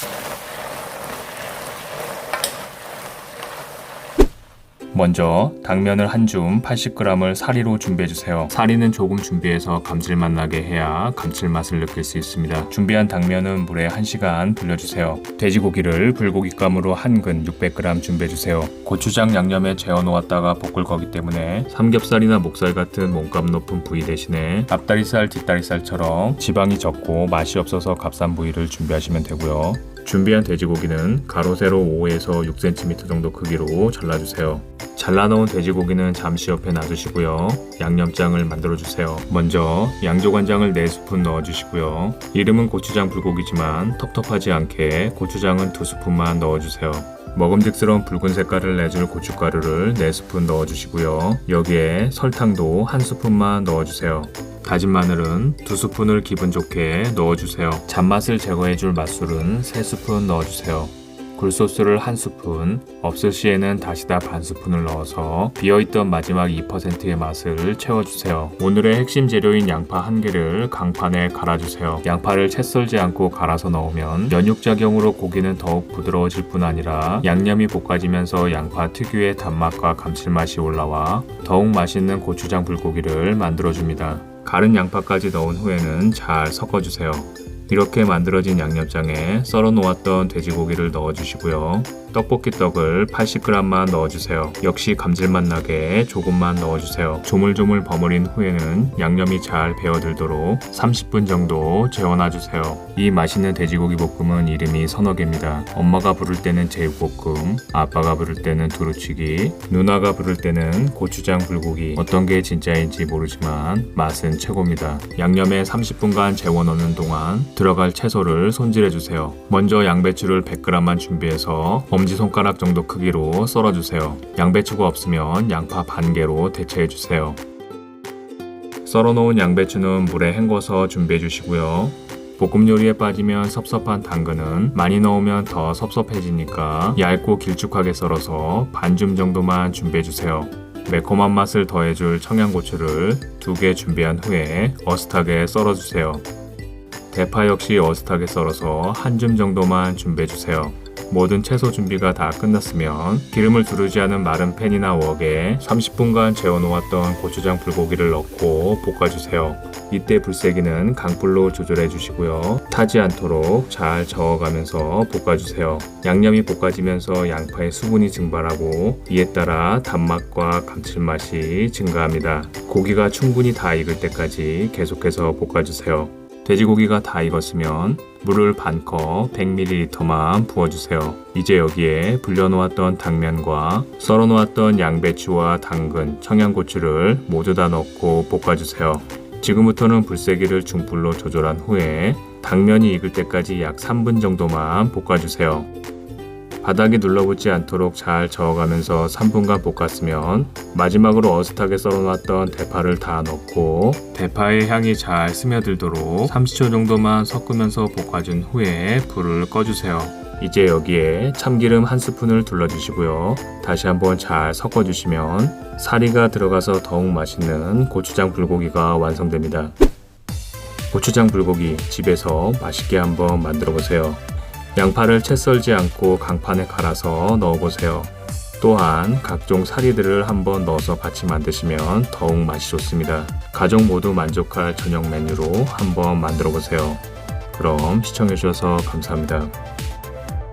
Thank you. 먼저 당면을 한 줌 80g을 사리로 준비해 주세요. 사리는 조금 준비해서 감칠맛 나게 해야 감칠맛을 느낄 수 있습니다. 준비한 당면은 물에 1시간 불려 주세요. 돼지고기를 불고기감으로 한 근 600g 준비해 주세요. 고추장 양념에 재워 놓았다가 볶을 거기 때문에 삼겹살이나 목살 같은 몸값 높은 부위 대신에 앞다리살, 뒷다리살처럼 지방이 적고 맛이 없어서 값싼 부위를 준비하시면 되고요. 준비한 돼지고기는 가로 세로 5에서 6cm 정도 크기로 잘라주세요. 잘라놓은 돼지고기는 잠시 옆에 놔두시고요. 양념장을 만들어주세요. 먼저 양조간장을 4스푼 넣어주시고요. 이름은 고추장 불고기지만 텁텁하지 않게 고추장은 2스푼만 넣어주세요. 먹음직스러운 붉은 색깔을 내줄 고춧가루를 4스푼 넣어주시고요. 여기에 설탕도 1스푼만 넣어주세요. 다진 마늘은 2스푼을 기분 좋게 넣어주세요. 잔맛을 제거해줄 맛술은 3스푼 넣어주세요. 굴소스를 한 스푼, 없을 시에는 다시다 반 스푼을 넣어서 비어있던 마지막 2%의 맛을 채워주세요. 오늘의 핵심 재료인 양파 한 개를 강판에 갈아주세요. 양파를 채 썰지 않고 갈아서 넣으면 연육작용으로 고기는 더욱 부드러워질 뿐 아니라 양념이 볶아지면서 양파 특유의 단맛과 감칠맛이 올라와 더욱 맛있는 고추장 불고기를 만들어줍니다. 갈은 양파까지 넣은 후에는 잘 섞어주세요. 이렇게 만들어진 양념장에 썰어 놓았던 돼지고기를 넣어주시고요. 떡볶이 떡을 80g만 넣어주세요. 역시 감질맛 나게 조금만 넣어주세요. 조물조물 버무린 후에는 양념이 잘 배어들도록 30분 정도 재워놔주세요. 이 맛있는 돼지고기 볶음은 이름이 서너 개입니다. 엄마가 부를 때는 제육볶음, 아빠가 부를 때는 두루치기, 누나가 부를 때는 고추장 불고기. 어떤 게 진짜인지 모르지만 맛은 최고입니다. 양념에 30분간 재워놓는 동안 들어갈 채소를 손질해주세요. 먼저 양배추를 100g만 준비해서 엄지손가락 정도 크기로 썰어주세요. 양배추가 없으면 양파 반 개로 대체해주세요. 썰어놓은 양배추는 물에 헹궈서 준비해주시고요. 볶음 요리에 빠지면 섭섭한 당근은 많이 넣으면 더 섭섭해지니까 얇고 길쭉하게 썰어서 반줌 정도만 준비해주세요. 매콤한 맛을 더해줄 청양고추를 두 개 준비한 후에 어슷하게 썰어주세요. 대파 역시 어슷하게 썰어서 한 줌 정도만 준비해주세요. 모든 채소 준비가 다 끝났으면 기름을 두르지 않은 마른 팬이나 웍에 30분간 재워놓았던 고추장 불고기를 넣고 볶아주세요. 이때 불세기는 강불로 조절해 주시고요. 타지 않도록 잘 저어가면서 볶아주세요. 양념이 볶아지면서 양파의 수분이 증발하고 이에 따라 단맛과 감칠맛이 증가합니다. 고기가 충분히 다 익을 때까지 계속해서 볶아주세요. 돼지고기가 다 익었으면 물을 반컵 100ml만 부어주세요. 이제 여기에 불려놓았던 당면과 썰어놓았던 양배추와 당근, 청양고추를 모두 다 넣고 볶아주세요. 지금부터는 불세기를 중불로 조절한 후에 당면이 익을 때까지 약 3분 정도만 볶아주세요. 바닥에 눌러붙지 않도록 잘 저어가면서 3분간 볶았으면 마지막으로 어슷하게 썰어놨던 대파를 다 넣고 대파의 향이 잘 스며들도록 30초 정도만 섞으면서 볶아준 후에 불을 꺼주세요. 이제 여기에 참기름 한 스푼을 둘러주시고요. 다시 한번 잘 섞어주시면 사리가 들어가서 더욱 맛있는 고추장 불고기가 완성됩니다. 고추장 불고기 집에서 맛있게 한번 만들어 보세요. 양파를 채 썰지 않고 강판에 갈아서 넣어보세요. 또한 각종 사리들을 한번 넣어서 같이 만드시면 더욱 맛이 좋습니다. 가족 모두 만족할 저녁 메뉴로 한번 만들어 보세요. 그럼 시청해주셔서 감사합니다.